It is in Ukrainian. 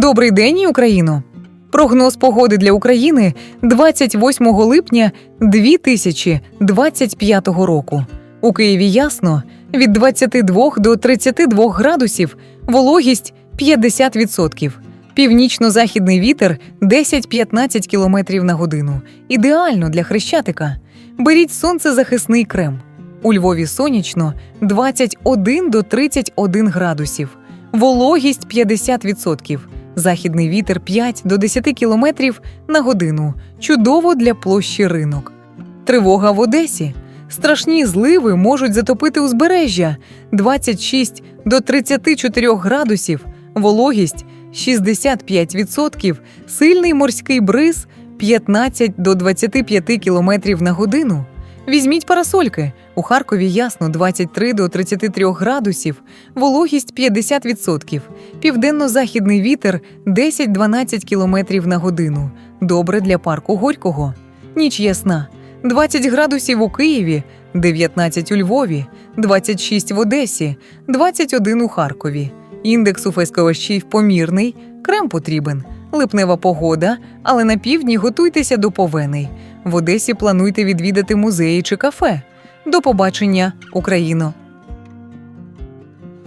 Добрий день, Україно! Прогноз погоди для України 28 липня 2025 року. У Києві ясно від 22 до 32 градусів, вологість 50%. Північно-західний вітер 10-15 км на годину. Ідеально для хрещатика. Беріть сонцезахисний крем. У Львові сонячно 21 до 31 градусів. Вологість 50%. Західний вітер 5 до 10 км на годину. Чудово для площі ринок. Тривога в Одесі. Страшні зливи можуть затопити узбережжя 26 до 34 градусів, вологість 65%, сильний морський бриз 15 до 25 км на годину. Візьміть парасольки. У Харкові ясно 23 до 33 градусів, вологість 50%, південно-західний вітер 10-12 км на годину. Добре для парку Горького. Ніч ясна. 20 градусів у Києві, 19 у Львові, 26 в Одесі, 21 у Харкові. Індекс у фесковощів помірний, крем потрібен, липнева погода, але на півдні готуйтеся до повеней. В Одесі плануйте відвідати музеї чи кафе. До побачення, Україно!